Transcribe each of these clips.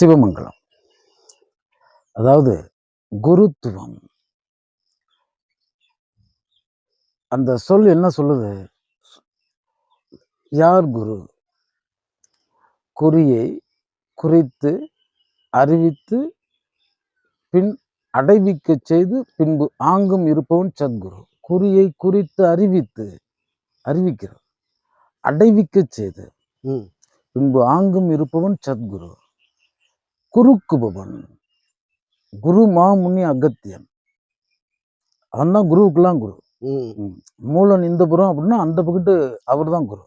சிவமங்கலம். அதாவது குருத்துவம். அந்த சொல் என்ன சொல்லுது? யார் குரு? குறியை குறித்து அறிவித்து பின் அடைவிக்கச் செய்து பின்பு ஆங்கும் இருப்பவன் சத்குரு. குறியை குறித்து அறிவித்து அறிவிக்கிறார். அடைவிக்கச் செய்து. பின்பு ஆங்கும் இருப்பவன் சத்குரு. குறுக்குபவன் குரு மாமுனி அகத்தியன். அவன் தான் குருவுக்கெல்லாம் குரு. மூலன் இந்த புறம் அப்படின்னா அந்த பக்கத்து அவர் தான் குரு.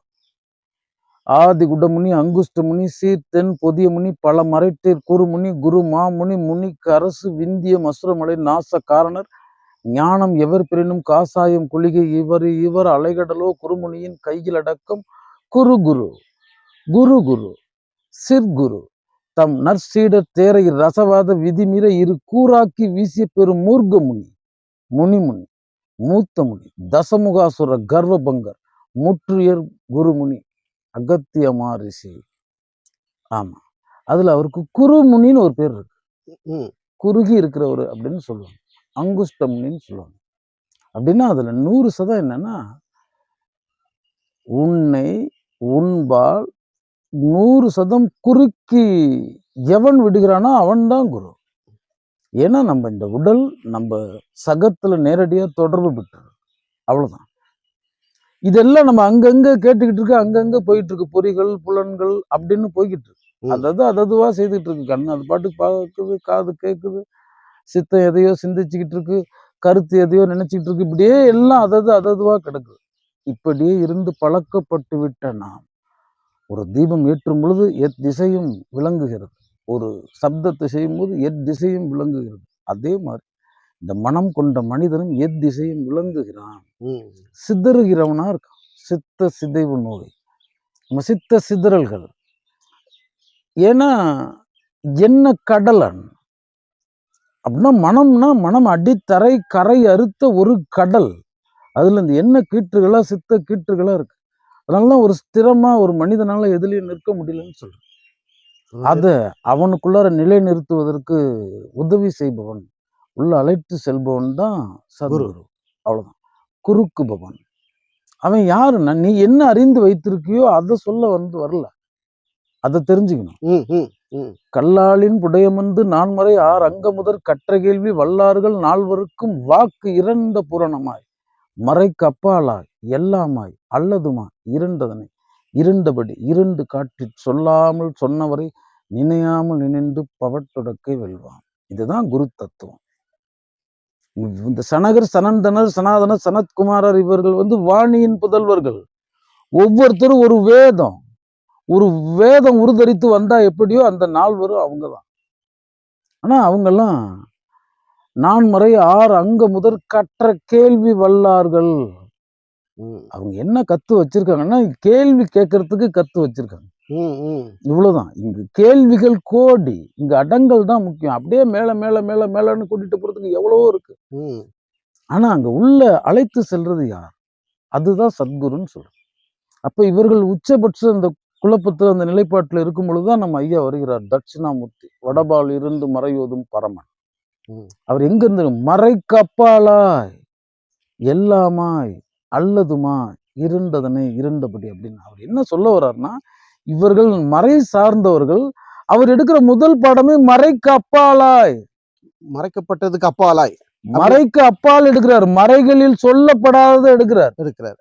ஆதி குடமுனி அங்குஷ்டமுனி சீர்தென் பொதிய முனி பல மறைட்டீர் குருமுனி குரு மாமுனி முனிக்கு அரசு விந்திய மசுரமலை நாச காரணர் ஞானம் எவர் பெறினும் காசாயம் குளிகை இவர் இவர் அலைகடலோ குருமுனியின் கையில் அடக்கம் குரு குரு. குரு குரு. சிற்குரு. தம் நற்சீடர் தேரை ரசவாத விதிமீற இரு கூறாக்கி வீசிய பெரும் மூர்க்க முனி முனிமுனி மூத்த முனி தசமுகாசுர கர்வபங்கர் முற்றுயர் குருமுனி அகத்தியமா ரிஷி ஆமா. அதுல அவருக்கு குருமுனின்னு ஒரு பேர் இருக்கு. குறுகி இருக்கிறவர் அப்படின்னு சொல்லுவாங்க. அங்குஷ்ட முனின்னு சொல்லுவாங்க. அப்படின்னா அதுல நூறு சதம் என்னன்னா உன்னை உன்பால் நூறு சதம் குறுக்கி எவன் விடுகிறானோ அவன்தான் குரு. ஏன்னா நம்ம இந்த உடல் நம்ம சகத்துல நேரடியா தொடர்பு பெற்று அவ்வளவுதான். இதெல்லாம் நம்ம அங்கங்க கேட்டுக்கிட்டு இருக்கு அங்கங்க போயிட்டு இருக்கு பொறிகள் புலன்கள் அப்படின்னு போய்கிட்டு இருக்கு. அதது அததுவா செய்துட்டு இருக்கு. கண்ணு அது பாட்டுக்கு பார்க்குது காது கேட்குது சித்தம் எதையோ சிந்திச்சுக்கிட்டு இருக்கு கருத்து எதையோ நினைச்சிட்டு இருக்கு. இப்படியே எல்லாம் அதது அததுவா கிடக்குது. இப்படியே இருந்து பழக்கப்பட்டு விட்ட நாம் ஒரு தீபம் ஏற்றும் பொழுது எத் திசையும் விளங்குகிறது. ஒரு சப்தத்தை செய்யும் போது எத் திசையும் விளங்குகிறது. அதே மாதிரி இந்த மனம் கொண்ட மனிதனும் எத் திசையும் விளங்குகிறான். சிதறுகிறவனா இருக்கான். சித்த சிதைவு நோய். நம்ம சித்த சிதறல்கள். ஏன்னா என்ன கடலன்? அப்படின்னா மனம்னா மனம் அடித்தரை கரை அறுத்த ஒரு கடல். அதுல இந்த என்ன கீற்றுகளா சித்த கீற்றுகளா இருக்கு. அதனாலதான் ஒரு ஸ்திரமா ஒரு மனிதனால எதுலயும் நிற்க முடியலன்னு சொல்றேன். அத அவனுக்குள்ளார நிலை நிறுத்துவதற்கு உதவி செய்பவன் உள்ள அழைத்து செல்பவன் தான் சத்குரு. அவ்வளவுதான். குறுக்குபவன். அவன் யாருன்னா நீ என்ன அறிந்து வைத்திருக்கியோ அதை சொல்ல வந்து வரல. அதை தெரிஞ்சுக்கணும். கல்லாலின் புடையமந்து நான்மறை ஆர் அங்க முதற் கற்ற கேள்வி வல்லார்கள் நால்வருக்கும் வாக்கு இறந்த புரணமாய். மறைக்கப்பாலாய் எல்லாமாய் அல்லதுமாய் இருண்டதனை இருண்டபடி இருண்டு காட்டி சொல்லாமல் சொன்னவரை நினையாமல் நினைந்து பவட்டுடக்கை வெல்வான். இதுதான் குரு தத்துவம் இந்த சனகர் சனந்தனர் சனாதனர் சனத்குமாரர் இவர்கள் வந்து வாணியின் புதல்வர்கள். ஒவ்வொருத்தரும் ஒரு வேதம். ஒரு வேதம் உருதரித்து வந்தா எப்படியோ அந்த நால்வரும் அவங்க தான் ஆனா அவங்கெல்லாம் நான்மறை ஆறு அங்க முதற் கற்ற கேள்வி வல்லார்கள். அவங்க என்ன கத்து வச்சிருக்காங்கன்னா கேள்வி கேட்கறதுக்கு கத்து வச்சிருக்காங்க. இவ்வளவுதான். இங்கு கேள்விகள் கோடி. இங்க அடங்கல் தான் முக்கியம். அப்படியே மேல மேல மேல மேலன்னு கூட்டிட்டு போறதுக்கு எவ்வளவோ இருக்கு. ஆனா அங்க உள்ள அழைத்து செல்றது யார்? அதுதான் சத்குருன்னு சொல்றோம். அப்ப இவர்கள் உச்சபட்ச அந்த குழப்பத்துல அந்த நிலைப்பாட்டுல இருக்கும் பொழுதுதான் நம்ம ஐயா வருகிறார். தட்சிணாமூர்த்தி வடபால் இருந்து மறையோதும் பரமன். அவர் எங்க இருந்து மறைக்கப்பாலாய்? எல்லாமாய் அல்லதுமாய் இருண்டதனை இருண்டபடி அப்படின்னு அவர் என்ன சொல்ல வர்றாருன்னா இவர்கள் மறை சார்ந்தவர்கள் அவர் எடுக்கிற முதல் பாடமே மறைக்கு அப்பாலாய் மறைக்கப்பட்டதுக்கு அப்பாலாய். மறைக்கு அப்பால் எடுக்கிறார். மறைகளில் சொல்லப்படாததை எடுக்கிறார். இருக்கிறார்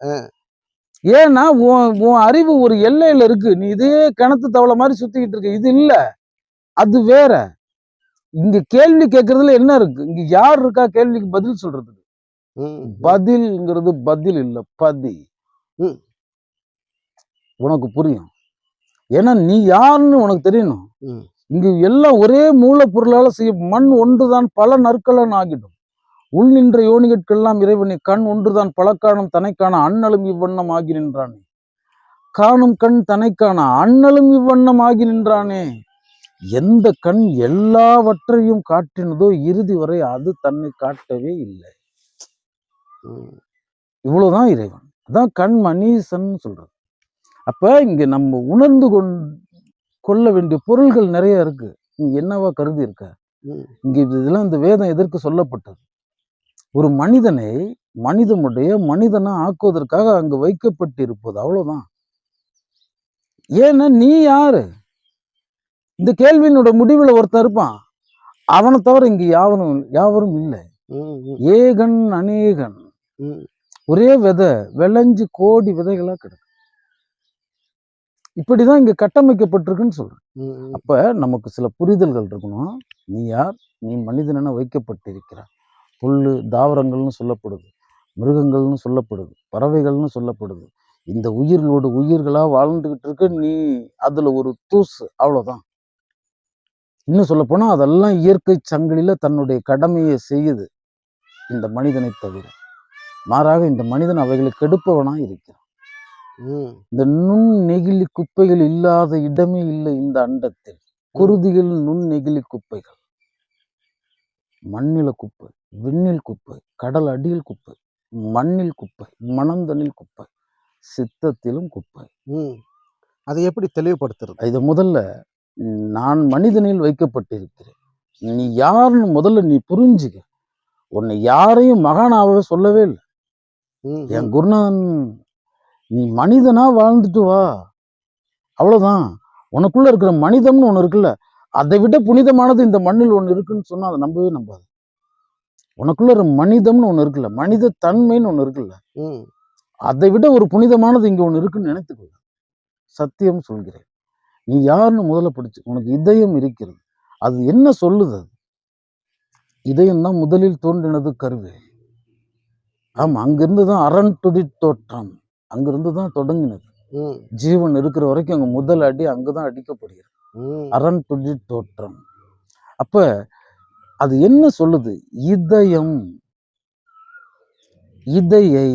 ஏன்னா உன் உன் அறிவு ஒரு எல்லையில இருக்கு. நீ இதே கிணத்து தவளை மாதிரி சுத்திக்கிட்டு இருக்க. இது இல்ல. அது வேற. இங்க கேள்வி கேட்கறதுல என்ன இருக்கு? இங்க யார் இருக்கா? கேள்விக்கு பதில் சொல்றதுக்கு. ம். பதில்ங்கிறது பதில் இல்ல பதி. உனக்கு புரியும். ஏன்னா நீ யாருன்னு உனக்கு தெரியணும். இங்க எல்லாம் ஒரே மூலப்பொருளால செய்ய மண் ஒன்றுதான் பல நற்கலன் ஆகிடும். உள் நின்ற யோனிகட்கெல்லாம் இறைவனை கண் ஒன்றுதான் பலக்காணும் தனைக்கான அண்ணலும் இவ்வண்ணம் ஆகி நின்றானே. காணும் கண் தனைக்கான அண்ணலும் இவ்வண்ணம் ஆகி நின்றானே. எந்த கண் எல்லாவற்றையும் காட்டினதோ இறுதி வரை அது தன்னை காட்டவே இல்லை. இவ்வளவுதான் இறைவன். அதான் கண் மணீசன் சொல்றது. அப்ப இங்க நம்ம உணர்ந்து கொள்ள வேண்டிய பொருள்கள் நிறைய இருக்கு. நீ என்னவா கருதி இருக்க? இங்க இதெல்லாம் இந்த வேதம் எதற்கு சொல்லப்பட்டது? ஒரு மனிதனை மனிதனுடைய மனிதனா ஆக்குவதற்காக அங்கு வைக்கப்பட்டிருப்பது அவ்வளவுதான். ஏன்னா நீ யாரு? இந்த கேள்வியினோட முடிவுல ஒருத்தன் இருப்பான். அவனை தவிர இங்க யாவரும் யாவரும் இல்லை. ஏகன் அநேகன். ஒரே விதை விளைஞ்சு கோடி விதைகளா கிடக்கு. இப்படிதான் இங்க கட்டமைக்கப்பட்டிருக்குன்னு சொல்றேன். அப்ப நமக்கு சில புரிதல்கள் இருக்கணும். நீ யார்? நீ மனிதனென வைக்கப்பட்டிருக்கிறாய். புல்லு தாவரங்கள்னு சொல்லப்படுது. மிருகங்கள்னு சொல்லப்படுது. பறவைகள்னு சொல்லப்படுது. இந்த உயிர்களோடு உயிர்களா வாழ்ந்துகிட்டு இருக்க நீ அதுல ஒரு தூசு அவ்வளவுதான். இன்னும் சொல்ல போனா அதெல்லாம் இயற்கை சங்கிலில தன்னுடைய கடமையை செய்யுது இந்த மனிதனை தவிர. மாறாக இந்த மனிதன் அவைகளை கெடுப்பவனா இருக்கிறான். இந்த நுண் நெகிழி குப்பைகள் இல்லாத இடமே இல்லை இந்த அண்டத்தில். குருதிகள் நுண் நெகிழி குப்பைகள். மண்ணில குப்பை விண்ணில் குப்பை கடல் அடியில் குப்பை மண்ணில் குப்பை மணந்தனில் குப்பை சித்தத்திலும் குப்பை. அதை எப்படி தெளிவுபடுத்துறது? இதை முதல்ல நான் மனிதனில் வைக்கப்பட்டிருக்கிறேன். நீ யாருன்னு முதல்ல நீ புரிஞ்சுக்க. உன்னை யாரையும் மகானாவே சொல்லவே இல்லை. என். குருநாதன் நீ மனிதனா வாழ்ந்துட்டு வா. அவ்வளவுதான். உனக்குள்ள இருக்கிற மனிதம்னு ஒண்ணு இருக்குல்ல அதை விட புனிதமானது இந்த மண்ணில் ஒண்ணு இருக்குன்னு சொன்னா அதை நம்பவே நம்பாது. உனக்குள்ள ஒரு மனிதம்னு ஒண்ணு இருக்குல்ல மனித தன்மைன்னு ஒண்ணு இருக்குல்ல அதை விட ஒரு புனிதமானது இங்க ஒண்ணு இருக்குன்னு நினைத்துக்கொள்ள சத்தியம் சொல்கிறேன். நீ யாருன்னு முதல்ல படிச்சு உனக்கு இதயம் இருக்கிறது. அது என்ன சொல்லுது அது? இதயம் தான் முதலில் தோன்றினது கருவே. ஆமா அங்கிருந்து தான் அரண் துடி தோற்றம். அங்கிருந்து தான் தொடங்கினது. ஜீவன் இருக்கிற வரைக்கும் அங்க முதல் அடி அங்கதான் அடிக்கப்படுகிறது. அரண் துடி தோற்றம். அப்ப அது என்ன சொல்லுது? இதயம். இதையை.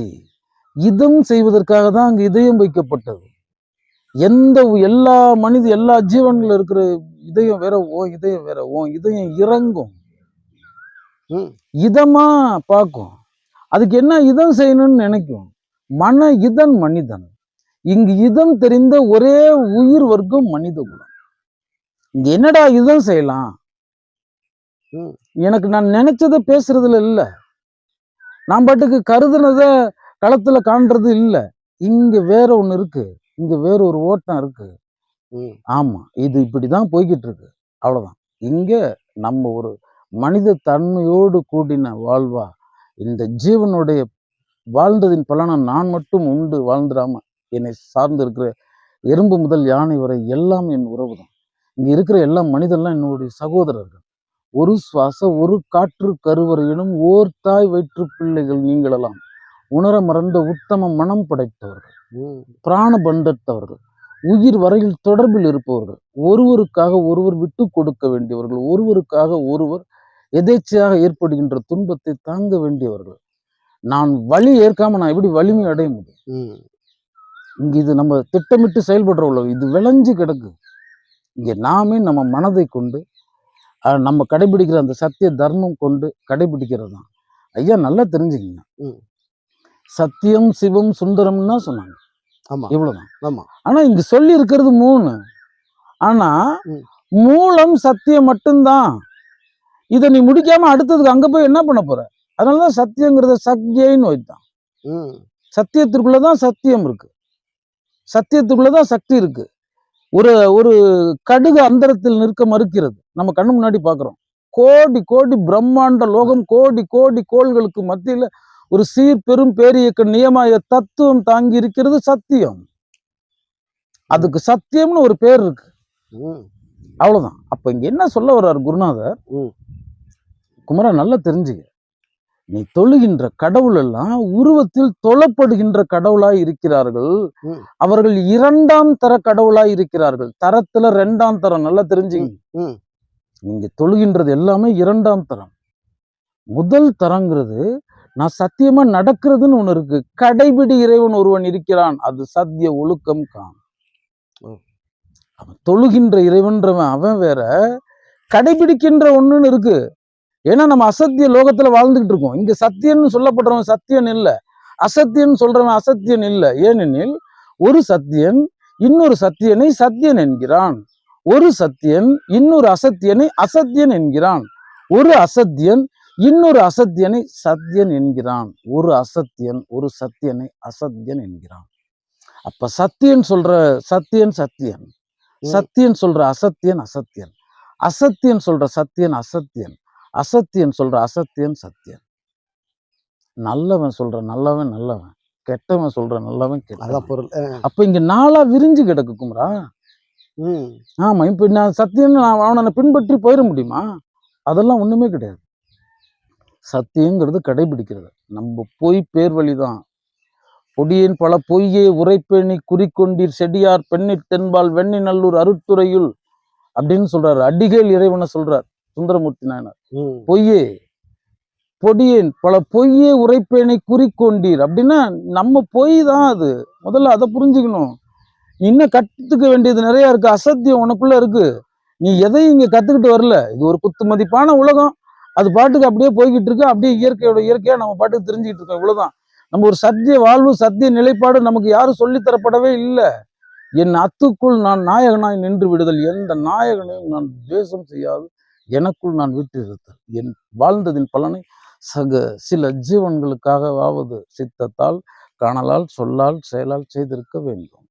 இதம் செய்வதற்காக தான் அங்க இதயம் வைக்கப்பட்டது. எந்த எல்லா மனித எல்லா ஜீவன்கள் இருக்கிற இதயம் வேற ஓ இதயம் வேற ஓ இதயம் இறங்கும். இதமா பார்க்கும். அதுக்கு என்ன இதம் செய்யணும்னு நினைக்கும்? மன இதன் மனிதன். இங்கு இதம் தெரிந்த ஒரே உயிர் வர்க்கம் மனித குலம். இங்க என்னடா இதம் செய்யலாம். எனக்கு நான் நினைச்சதை பேசுறதுல இல்ல. நான் பாட்டுக்கு கருதுனத களத்துல காண்றது இல்ல. இங்க வேற ஒண்ணு இருக்கு. இங்க வேற ஒரு ஓட்டம் இருக்கு. ம், ஆமா இது இப்படிதான் போய்கிட்டு இருக்கு அவ்வளவுதான். இங்க நம்ம ஒரு மனித தன்மையோடு கூடின வாழ்வா இந்த ஜீவனுடைய வாழ்ந்ததின் பலனை நான் மட்டும் உண்டு வாழ்ந்துடாம என்னை சார்ந்து இருக்கிற எறும்பு முதல் யானை வரை எல்லாம் என் உறவுதான். இங்க இருக்கிற எல்லா மனிதன்லாம் என்னுடைய சகோதரர்கள். ஒரு சுவாச ஒரு காற்று கருவறையிலும் ஓர் தாய் வயிற்று பிள்ளைகள் நீங்களெல்லாம். உணர மறந்த உத்தம மனம் படைத்தவர்கள். பிராண பந்தத்தவர்கள். உயிர் வரையில் தொடர்பில் இருப்பவர்கள். ஒருவருக்காக ஒருவர் விட்டு கொடுக்க வேண்டியவர்கள். ஒருவருக்காக ஒருவர் எதேச்சையாக ஏற்படுகின்ற துன்பத்தை தாங்க வேண்டியவர்கள். நான் வலி ஏற்காம நான் எப்படி வலிமை அடைய முடியும். இங்க இது நம்ம திட்டமிட்டு செயல்படுற உலகம். இது விளைஞ்சு கிடக்கு. இங்க நாமே நம்ம மனதை கொண்டு நம்ம கடைபிடிக்கிற அந்த சத்திய தர்மம் கொண்டு கடைபிடிக்கிறது தான் ஐயா நல்லா தெரிஞ்சுக்கங்க. சத்தியம் சிவம் சுந்தரம்னு தான் சொன்னாங்க. ஆமா. இவ்வளவுதான். ஆமா. ஆனா இங்க சொல்லி இருக்கிறது மூணு. ஆனா ம். மூலம் சத்தியம் மட்டும்தான். இதை நீ முடிக்காம அடுத்ததுக்கு அங்க போய் என்ன பண்ண போற? அதனாலதான் சத்தியங்கிறத சக்தியைன்னு வைத்தான். ம், சத்தியத்திற்குள்ளதான் சத்தியம் இருக்கு. சத்தியத்துக்குள்ளதான் சக்தி இருக்கு. ஒரு ஒரு கடுகு அந்தரத்தில் நிற்க மறுக்கிறது. நம்ம கண்ணு முன்னாடி பாக்குறோம் கோடி கோடி பிரம்மாண்ட லோகம் கோடி கோடி கோள்களுக்கு மத்தியில ஒரு சீர் பெரும் பேரியக்க நியமாய தத்துவம் தாங்கி இருக்கிறது சத்தியம். அதுக்கு சத்தியம்னு ஒரு பேர் இருக்கு. அவ்வளவுதான். அப்ப இங்க என்ன சொல்ல வர்றாரு குருநாதர். குமரா நல்லா தெரிஞ்சுக்க. நீ தொழுகின்ற கடவுள் எல்லாம் உருவத்தில் தொழப்படுகின்ற கடவுளாய் இருக்கிறார்கள். அவர்கள் இரண்டாம் தர கடவுளாய் இருக்கிறார்கள். தரத்துல ரெண்டாம் தரம் நல்லா தெரிஞ்சுங்க. நீங்க தொழுகின்றது எல்லாமே இரண்டாம் தரம். முதல் தரங்கிறது நான் சத்தியமா நடக்கிறதுன்னு ஒண்ணு இருக்கு. கடைபிடி இறைவன் ஒருவன் இருக்கிறான். அது சத்திய ஒழுக்கம் கான். அவன் தொழுகின்ற இறைவன்றவன் அவன் வேற. கடைபிடிக்கின்ற ஒண்ணுன்னு இருக்கு. ஏன்னா நம்ம அசத்திய லோகத்துல வாழ்ந்துகிட்டு இருக்கோம். இங்க சத்தியன்னு சொல்லப்படுறவன் சத்தியன் இல்ல. அசத்தியன் சொல்றவன் அசத்தியன் இல்ல. ஏனெனில் ஒரு சத்தியன் இன்னொரு சத்தியனை சத்தியன் என்கிறான். ஒரு சத்தியன் இன்னொரு அசத்தியனை அசத்தியன் என்கிறான். ஒரு அசத்தியன் இன்னொரு அசத்தியனை சத்தியன் என்கிறான். ஒரு அசத்தியன் ஒரு சத்தியனை அசத்தியன் என்கிறான். அப்ப சத்தியன் சொல்ற சத்தியன் சத்தியன். சத்தியன் சொல்ற அசத்தியன் அசத்தியன். அசத்தியன் சொல்ற சத்தியன் அசத்தியன். அசத்தியன் சொல்ற அசத்தியன் சத்தியன். நல்லவன் சொல்ற நல்லவன் நல்லவன். கெட்டவன் சொல்ற நல்லவன் கெட்டவன். பொருள். அப்ப இங்க நாளா விரிஞ்சு கிடக்கு குமரா. ஆமா இப்ப நான் சத்தியம் நான் அவனை பின்பற்றி போயிட முடியுமா? அதெல்லாம் ஒண்ணுமே கிடையாது. சத்தியங்கிறது கடைபிடிக்கிறது. நம்ம பொய் பேர் வழிதான். பொடியேன் பல பொய்யே உரைப்பேணி குறிக்கொண்டீர் செடியார் பெண்ணிற் தென்பால் வெண்ணி நல்லூர் அருட்துறையுள் அப்படின்னு சொல்றாரு. அடிகள் இறைவனை சொல்றார் சுந்தரமூர்த்தி நாயனார். பொய்யே பொடியேன் பல பொய்யே உரைப்பேனை குறிக்கொண்டீர் அப்படின்னா நம்ம பொய் தான் அது. முதல்ல அதை புரிஞ்சுக்கணும். இன்னும் கத்துக்க வேண்டியது நிறைய இருக்கு. அசத்தியம் உனக்குள்ள இருக்கு. நீ எதையும் இங்க கத்துக்கிட்டு வரல. இது ஒரு குத்து மதிப்பான உலகம். அது பாட்டுக்கு அப்படியே போய்கிட்டு இருக்கு. அப்படியே இயற்கையோட இயற்கையா நம்ம பாட்டுக்கு தெரிஞ்சுக்கிட்டு இருக்கோம். இவ்வளவுதான். நம்ம ஒரு சத்திய வாழ்வு சத்திய நிலைப்பாடு நமக்கு யாரும் சொல்லித் தரப்படவே இல்லை. என் அத்துக்குள் நான் நாயகனாய் நின்று விடுதல். எந்த நாயகனையும் நான் துவேஷம் செய்யாது. எனக்குள் நான் விட்டு இருத்தல் என் வாழ்ந்ததின் பலனை சக சில ஜீவன்களுக்காகவாவது சித்தத்தால் காணலால் சொல்லால் செயலால் செய்திருக்க வேண்டும்.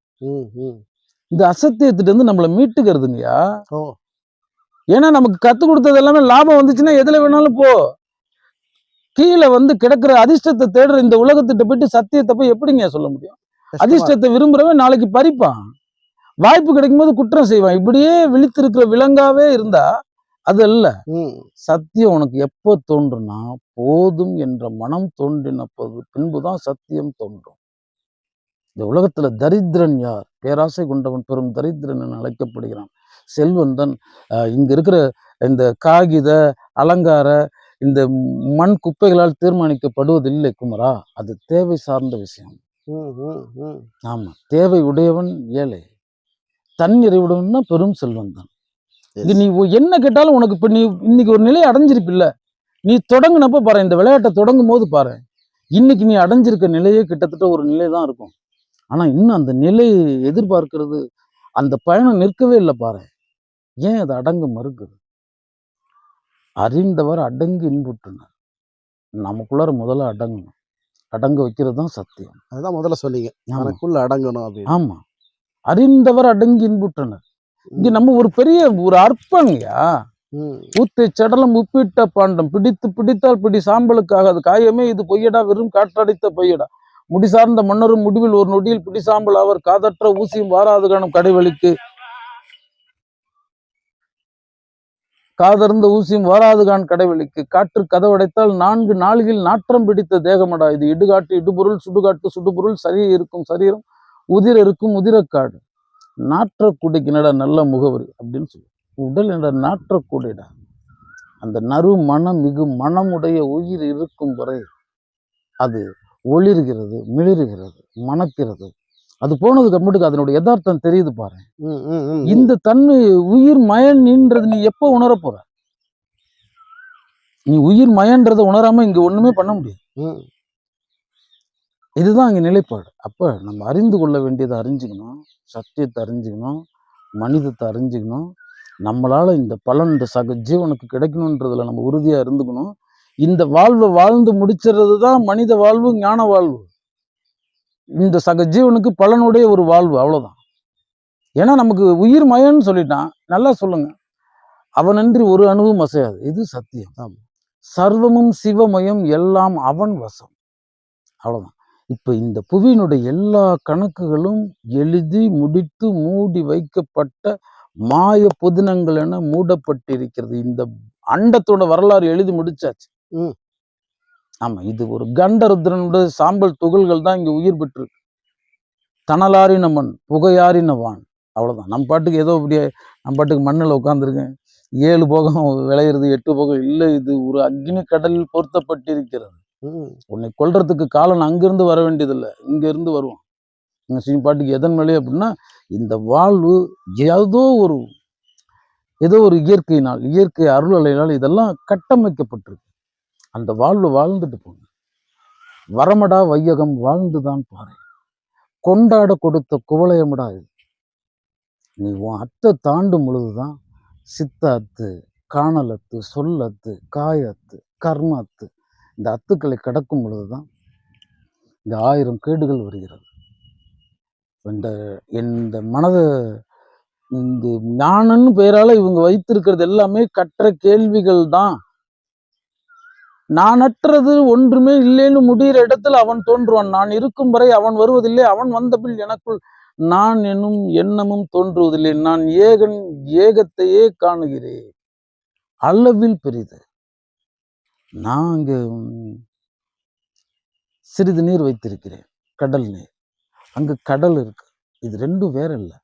இந்த அசத்தியத்திட்ட இருந்து நம்மளை மீட்டுக்கிறதுங்கய்யா. ஓ. ஏன்னா நமக்கு கத்து கொடுத்தது எல்லாமே லாபம் வந்துச்சுன்னா எதுல வேணாலும் போ. கீழே வந்து கிடக்குற அதிர்ஷ்டத்தை தேடுற இந்த உலகத்திட்ட போயிட்டு சத்தியத்தை போய் எப்படிங்க சொல்ல முடியும்? அதிர்ஷ்டத்தை விரும்புறவன் நாளைக்கு பறிப்பான். வாய்ப்பு கிடைக்கும் போது குற்றம் செய்வான். இப்படியே விழித்திருக்கிற விலங்காவே இருந்தா அது அல்ல. சத்தியம் உனக்கு எப்போ தோன்றுனா போதும் என்ற மனம் தோன்றின போது பின்புதான் சத்தியம் தோன்றும். இந்த உலகத்துல தரித்திரன் யார்? பேராசை கொண்டவன் பெரும் தரித்திரன் என அழைக்கப்படுகிறான். செல்வந்தன் இங்க இருக்கிற இந்த காகித அலங்கார இந்த மண் குப்பைகளால் தீர்மானிக்கப்படுவதில்லை குமரா. அது தேவை சார்ந்த விஷயம். ம், ம், ம். ஆமா. தேவை உடையவன் ஏழை. தன்னிறை உடையவன் தான் பெரும் செல்வந்தன். இது நீ என்ன கேட்டாலும் உனக்கு இப்ப நீ இன்னைக்கு ஒரு நிலையை அடைஞ்சிருப்பில்ல. நீ தொடங்குனப்ப பாரு இந்த விளையாட்டை தொடங்கும் போது பாரு. இன்னைக்கு நீ அடைஞ்சிருக்க நிலையே கிட்டத்தட்ட ஒரு நிலை தான் இருக்கும். ஆனா இன்னும் அந்த நிலையை எதிர்பார்க்கிறது அந்த பயணம் நிற்கவே இல்லை பாரு ஏன் அது அடங்க மறுக்குது? அறிந்தவர் அடங்கி இன்புற்றனர். நமக்குள்ளார முதல்ல அடங்கணும். அடங்க வைக்கிறது தான் சத்தியம். அதுதான் முதல்ல ஆமா. எனக்குள்ள அடங்கணும் அப்படின்னு. ஆமா. அறிந்தவர் அடங்கி இன்புற்றனர். இங்க நம்ம ஒரு பெரிய ஒரு ம், ஊத்தை சடலம் உப்பிட்ட பாண்டம். பிடித்து பிடித்தால் பிடி சாம்பலுக்காக. அது காயமே இது பொய்யடா வெறும் காற்றடித்த பொய்யடா. முடி சார்ந்த மன்னரும் முடிவில் ஒரு நொடியில் பிடி சாம்பல் அவர் காதற்ற ஊசியும் வாராது காணும் கடைவழிக்கு. காதர்ந்த ஊசியும் வாராதுகான் கடைவெளிக்கு. காற்று கதவடைத்தால் நான்கு நாளில் நாற்றம் பிடித்த தேகமடா. இது இடுகாட்டு இடுபொருள் சுடுகாட்டு சுடுபொருள் சரி இருக்கும் சரீரம் உதிர இருக்கும் உதிரக்காடு. நாற்றக்குடிக்கினடா நல்ல முகவரி அப்படின்னு சொல்லி. உடல் என்ற நாற்றக்கூடைடா. அந்த நறு மனம் மிகு மனமுடைய உயிர் இருக்கும் வரை அது ஒளிர்கிறது மிளிர்கிறது மணக்கிறது. அது போனதுக்கு அப்புறமேட்டுக்கு அதனுடைய யதார்த்தம் தெரியுது பாரு. இந்த தன்மை உயிர் மயன்ன்றது நீ எப்போ உணரப் போற? நீ உயிர் மயன்றதை உணராம இங்க ஒண்ணுமே பண்ண முடியாது. இதுதான் அங்க நிலைப்பாடு. அப்ப நம்ம அறிந்து கொள்ள வேண்டியதை அறிஞ்சுக்கணும் சத்தியத்தை அறிஞ்சுக்கணும் மனிதத்தை அறிஞ்சுக்கணும். நம்மளால இந்த பலன் இந்த சக ஜீவனுக்கு கிடைக்கணுன்றதுல நம்ம உறுதியா இருந்துக்கணும். இந்த வாழ்வை வாழ்ந்து முடிச்சிடுறது தான் மனித வாழ்வு ஞான வாழ்வு. இந்த சக ஜீவனுக்கு பலனுடைய ஒரு வாழ்வு அவ்வளோதான் ஏன்னா நமக்கு உயிர் மயன்னு சொல்லிட்டான் நல்லா சொல்லுங்க. அவனன்றி ஒரு அணுவும் அசையாது. இது சத்தியம். சர்வமும் சிவமயம் எல்லாம் அவன் வசம். அவ்வளோதான் இப்போ இந்த புவியினுடைய எல்லா கணக்குகளும் எழுதி முடித்து மூடி வைக்கப்பட்ட மாய புதினங்கள் என மூடப்பட்டிருக்கிறது. இந்த அண்டத்தோட வரலாறு எழுதி முடிச்சாச்சு. ம். ஆமா இது ஒரு கண்டருத்ரனுடைய சாம்பல் துகள்கள் தான் இங்க உயிர் பெற்றிருக்கு தணலாரின மண் புகையாரின வான் அவ்வளவுதான். நம்ம பாட்டுக்கு ஏதோ இப்படியே நம்ம பாட்டுக்கு மண்ணில் உட்காந்துருக்கேன் ஏழு போகம் விளையிறது எட்டு போகம் இல்லை. இது ஒரு அக்னி கடலில் பொருத்தப்பட்டிருக்கிறது. உன்னை கொல்றதுக்கு காலன் அங்கிருந்து வர வேண்டியதில்லை. இங்க இருந்து வருவான். உங்க சீ பாட்டுக்கு எதன் மேலே அப்படின்னா இந்த வாழ்வு ஏதோ ஒரு ஏதோ ஒரு இயற்கையினால் இயற்கை அருள் அலையினால் இதெல்லாம் கட்டமைக்கப்பட்டிருக்கு. அந்த வாழ்வு வாழ்ந்துட்டு போங்க வரமடா வையகம் வாழ்ந்துதான் பாரு. கொண்டாட கொடுத்த குவளையமடா இது. நீ உன் அத்தை தாண்டும் பொழுதுதான் சித்தாத்து காணலத்து சொல்லத்து காயத்து கர்மாத்து இந்த அத்துக்களை கடக்கும் பொழுதுதான் இந்த ஆயிரம் கேடுகள் வருகிறது. இந்த இந்த மனதை இந்த ஞானன்னு பெயரால இவங்க வைத்திருக்கிறது எல்லாமே கற்ற கேள்விகள் தான் நானற்றது ஒன்றுமே இல்லைன்னு முடிகிற இடத்துல அவன் தோன்றுவான். நான் இருக்கும் வரை அவன் வருவதில்லை அவன் வந்தபின் எனக்குள் நான் என்னும் எண்ணமும் தோன்றுவதில்லை. நான் ஏகன் ஏகத்தையே காணுகிறேன். அளவில் பெரிது. நான் அங்கே சிறிது நீர் வைத்திருக்கிறேன். கடல் நீர். அங்கே கடல் இருக்கு. இது ரெண்டும் வேற இல்லை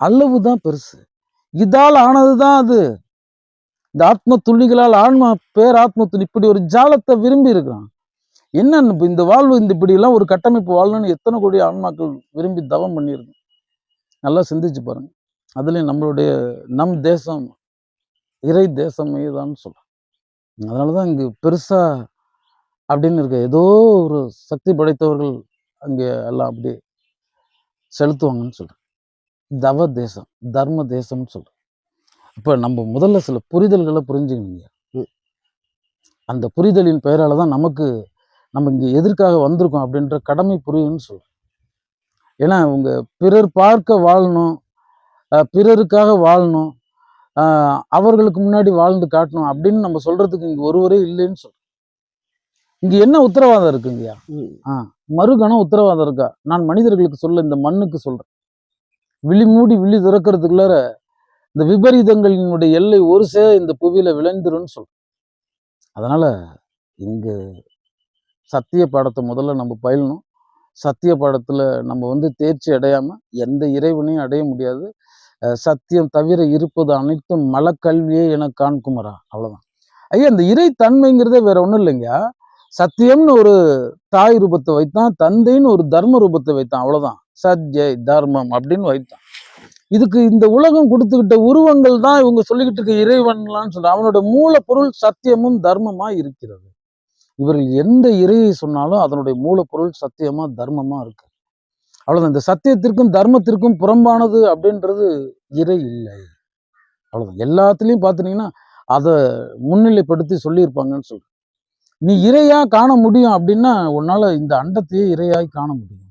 அளவு தான் பெருசு. இதால் ஆனது தான் அது. இந்த ஆத்ம துளிகளால் ஆன்மா பேராத்ம துளி இப்படி ஒரு ஜாலத்தை விரும்பி இருக்கிறான். என்ன இப்போ இந்த வாழ்வு இந்த இப்படி எல்லாம் ஒரு கட்டமைப்பு வாழணும்னு எத்தனை கோடி ஆன்மாக்கள் விரும்பி தவம் பண்ணியிருக்கு நல்லா சிந்திச்சு பாருங்க. அதுலயும் நம்மளுடைய நம் தேசம் இறை தேசமே தான் சொல்றேன் அதனாலதான் இங்கு பெருசா அப்படின்னு இருக்க ஏதோ ஒரு சக்தி படைத்தவர்கள் அங்கே எல்லாம் அப்படியே செலுத்துவாங்கன்னு சொல்றேன் தவ தேசம் தர்ம தேசம்னு சொல்றேன் இப்ப நம்ம முதல்ல சில புரிதல்களை புரிஞ்சுக்கணுங்க. அந்த புரிதலின் பெயரால தான் நமக்கு நம்ம இங்க எதற்காக வந்திருக்கோம் அப்படின்ற கடமை புரியும்னு சொல்றேன் ஏன்னா உங்க பிறர் பார்க்க வாழணும் பிறருக்காக வாழணும் அவர்களுக்கு முன்னாடி வாழ்ந்து காட்டணும் அப்படின்னு நம்ம சொல்றதுக்கு இங்க ஒருவரே இல்லைன்னு சொல்றேன் இங்க என்ன உத்தரவாதம் இருக்குங்கய்யா? ம். மறுகணம் உத்தரவாதம் இருக்கா? நான் மனிதர்களுக்கு சொல்ல இந்த மண்ணுக்கு சொல்றேன். விழி மூடி விழி திறக்கிறதுக்குள்ளார இந்த விபரீதங்களினுடைய எல்லை ஒரு சே இந்த புவியில விளைந்துரும்னு சொல்றேன் அதனால இங்க சத்திய பாடத்தை முதல்ல நம்ம பயிலணும். சத்திய பாடத்துல நம்ம வந்து தேர்ச்சி அடையாம எந்த இறைவனையும் அடைய முடியாது. சத்தியம் தவிர இருப்பது அனைத்தும் மலக்கல்வியே என காண்குமரா. அவ்வளோதான் ஐயா இந்த இறை தன்மைங்கிறதே வேற ஒன்றும் இல்லைங்க சத்தியம்னு ஒரு தாய் ரூபத்தை வைத்தான் தந்தைன்னு ஒரு தர்ம ரூபத்தை வைத்தான் அவ்வளோதான் சத்யை தர்மம் அப்படின்னு வைத்தான். இதுக்கு இந்த உலகம் கொடுத்துக்கிட்ட உருவங்கள் தான் இவங்க சொல்லிக்கிட்டு இருக்க இறைவன்லாம் சொல்ற. அவனோட மூலப்பொருள் சத்தியமும் தர்மமா இருக்கிறது. இவர்கள் எந்த இறையை சொன்னாலும் அதனுடைய மூலப்பொருள் சத்தியமா தர்மமா இருக்கு அவ்வளவுதான். இந்த சத்தியத்திற்கும் தர்மத்திற்கும் புறம்பானது அப்படின்றது இறை இல்லை. அவ்வளவுதான். எல்லாத்துலயும் பார்த்துட்டீங்கன்னா அதை முன்னிலைப்படுத்தி சொல்லியிருப்பாங்கன்னு சொல்றேன். நீ இறையா காண முடியும் அப்படின்னா உன்னால இந்த அண்டத்தையே இறையாய் காண முடியும்.